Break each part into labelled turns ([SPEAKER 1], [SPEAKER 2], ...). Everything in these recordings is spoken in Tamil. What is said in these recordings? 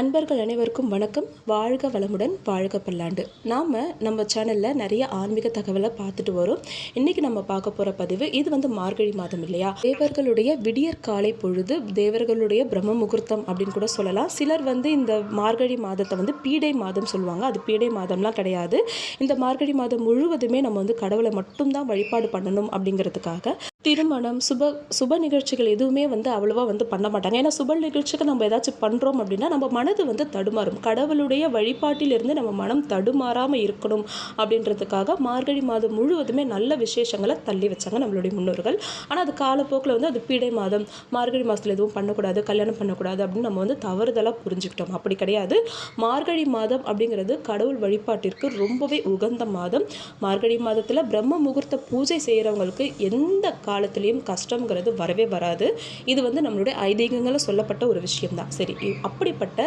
[SPEAKER 1] அன்பர்கள் அனைவருக்கும் வணக்கம். வாழ்க வளமுடன் வாழ்க பல்லாண்டு. நாம் நம்ம சேனலில் நிறைய ஆன்மீக தகவலை பார்த்துட்டு வரோம். இன்றைக்கி நம்ம பார்க்க போகிற பதிவு இது வந்து மார்கழி மாதம் இல்லையா? தேவர்களுடைய விடியற் காலை பொழுது தேவர்களுடைய பிரம்ம முகூர்த்தம் அப்படின்னு கூட சொல்லலாம். சிலர் வந்து இந்த மார்கழி மாதத்தை வந்து பீடை மாதம் சொல்லுவாங்க. அது பீடை மாதம்லாம் கிடையாது. இந்த மார்கழி மாதம் முழுவதுமே நம்ம வந்து கடவுளை மட்டும்தான் வழிபாடு பண்ணணும் அப்படிங்கிறதுக்காக திருமணம் சுப சுப நிகழ்ச்சிகள் எதுவுமே வந்து அவ்வளோவா வந்து பண்ண மாட்டாங்க. ஏன்னா சுப நிகழ்ச்சிக்கு நம்ம ஏதாச்சும் பண்ணுறோம் அப்படின்னா நம்ம மனது வந்து தடுமாறும். கடவுளுடைய வழிபாட்டிலிருந்து நம்ம மனம் தடுமாறாமல் இருக்கணும் அப்படின்றதுக்காக மார்கழி மாதம் முழுவதுமே நல்ல விசேஷங்களை தள்ளி வச்சாங்க நம்மளுடைய முன்னோர்கள். ஆனால் அது காலப்போக்கில் வந்து அது பீடை மாதம் மார்கழி மாதத்தில் எதுவும் பண்ணக்கூடாது கல்யாணம் பண்ணக்கூடாது அப்படின்னு நம்ம வந்து தவறுதலாக புரிஞ்சுக்கிட்டோம். அப்படி கிடையாது. மார்கழி மாதம் அப்படிங்கிறது கடவுள் வழிபாட்டிற்கு ரொம்பவே உகந்த மாதம். மார்கழி மாதத்தில் பிரம்ம முகூர்த்த பூஜை செய்கிறவங்களுக்கு எந்த காலத்துலேயும் கஷ்டங்கிறது வரவே வராது. இது வந்து நம்மளுடைய ஐதீகங்களில் சொல்லப்பட்ட ஒரு விஷயம்தான். சரி அப்படிப்பட்ட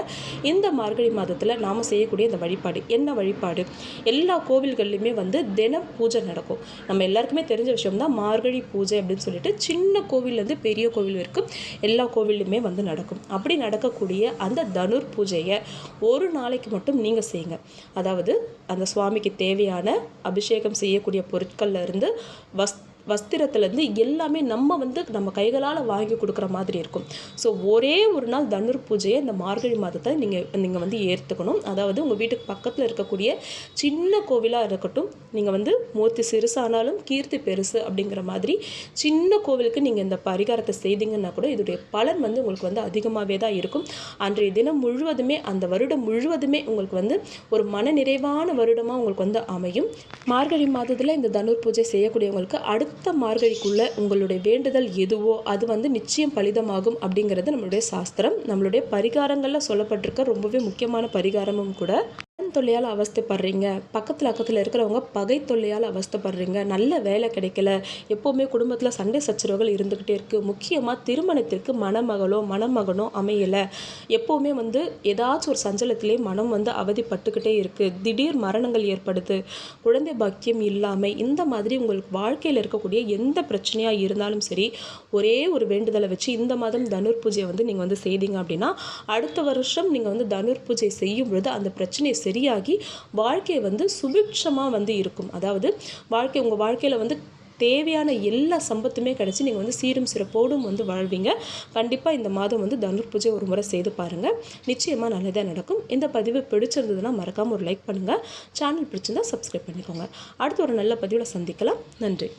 [SPEAKER 1] இந்த மார்கழி மாதத்தில் நாம் செய்யக்கூடிய இந்த வழிபாடு என்ன வழிபாடு? எல்லா கோவில்கள்லையுமே வந்து தினம் பூஜை நடக்கும். நம்ம எல்லாருக்குமே தெரிஞ்ச விஷயம் தான் மார்கழி பூஜை அப்படின்னு சொல்லிட்டு சின்ன கோவில்லேருந்து பெரிய கோவில் வரைக்கும் எல்லா கோவில்லையுமே வந்து நடக்கும். அப்படி நடக்கக்கூடிய அந்த தனுர் பூஜையை ஒரு நாளைக்கு மட்டும் நீங்கள் செய்யுங்க. அதாவது அந்த சுவாமிக்கு தேவையான அபிஷேகம் செய்யக்கூடிய பொருட்கள்லேருந்து வஸ் வஸ்திரத்துலேருந்து எல்லாமே நம்ம வந்து நம்ம கைகளால் வாங்கி கொடுக்குற மாதிரி இருக்கும். ஸோ ஒரே ஒரு நாள் தனுர் பூஜையை இந்த மார்கழி மாதத்தை நீங்கள் நீங்கள் வந்து ஏற்றுக்கணும் அதாவது உங்கள் வீட்டுக்கு பக்கத்தில் இருக்கக்கூடிய சின்ன கோவிலாக இருக்கட்டும் நீங்கள் வந்து மூர்த்தி சிறுசானாலும் கீர்த்தி பெருசு அப்படிங்கிற மாதிரி சின்ன கோவிலுக்கு நீங்கள் இந்த பரிகாரத்தை செய்தீங்கன்னா கூட இதோடைய பலன் வந்து உங்களுக்கு வந்து அதிகமாகவே தான் இருக்கும். அன்றைய தினம் முழுவதுமே அந்த வருடம் முழுவதுமே உங்களுக்கு வந்து ஒரு மன நிறைவான வருடமாக உங்களுக்கு வந்து அமையும். மார்கழி மாதத்தில் இந்த தனுர் பூஜை செய்யக்கூடியவங்களுக்கு அடுத்த மார்கழிக்குள்ள உங்களுடைய வேண்டுதல் எதுவோ அது வந்து நிச்சயம் பலிதமாகும் அப்படிங்கிறது நம்மளுடைய சாஸ்திரம். நம்மளுடைய பரிகாரங்களில் சொல்லப்பட்டிருக்க ரொம்பவே முக்கியமான பரிகாரமும் கூட தொல்லையால் அவஸ்தைப்படுறீங்க. பக்கத்தில் அக்கத்தில் இருக்கிறவங்க பகை தொல்லையால் அவஸ்தைப்படுறீங்க. நல்ல வேலை கிடைக்கல. எப்போவுமே குடும்பத்தில் சண்டை சச்சரவுகள் இருந்துக்கிட்டே இருக்குது முக்கியமாக திருமணத்திற்கு மணமகளோ மணமகனோ அமையலை. எப்போவுமே வந்து ஏதாச்சும் ஒரு சஞ்சலத்திலே மனம் வந்து அவதிப்பட்டுக்கிட்டே இருக்குது திடீர் மரணங்கள் ஏற்படுது. குழந்தை பாக்கியம் இல்லாமல் இந்த மாதிரி உங்களுக்கு வாழ்க்கையில் இருக்கக்கூடிய எந்த பிரச்சனையாக இருந்தாலும் சரி ஒரே ஒரு வேண்டுதலை வச்சு இந்த மாதம் தனுர் பூஜையை வந்து நீங்கள் வந்து செய்தீங்க அப்படின்னா அடுத்த வருஷம் நீங்கள் வந்து தனுர் பூஜை செய்யும் பொழுது அந்த பிரச்சனை சரியாகி வாழ்க்கை வந்து சுபிட்சமாக வந்து இருக்கும். அதாவது வாழ்க்கை உங்கள் வாழ்க்கையில் வந்து தேவையான எல்லா சம்பத்துமே கிடச்சி நீங்கள் வந்து சீரும் சிறப்போடும் வந்து வாழ்வீங்க. கண்டிப்பாக இந்த மாதம் வந்து தனுர் பூஜை ஒரு முறை செய்து பாருங்கள் நிச்சயமாக நல்லதாக நடக்கும். இந்த பதிவு பிடிச்சிருந்ததுன்னா மறக்காமல் ஒரு லைக் பண்ணுங்கள் சேனல் பிடிச்சிருந்தா சப்ஸ்கிரைப் பண்ணிக்கோங்க. அடுத்து ஒரு நல்ல பதிவில் சந்திக்கலாம். நன்றி.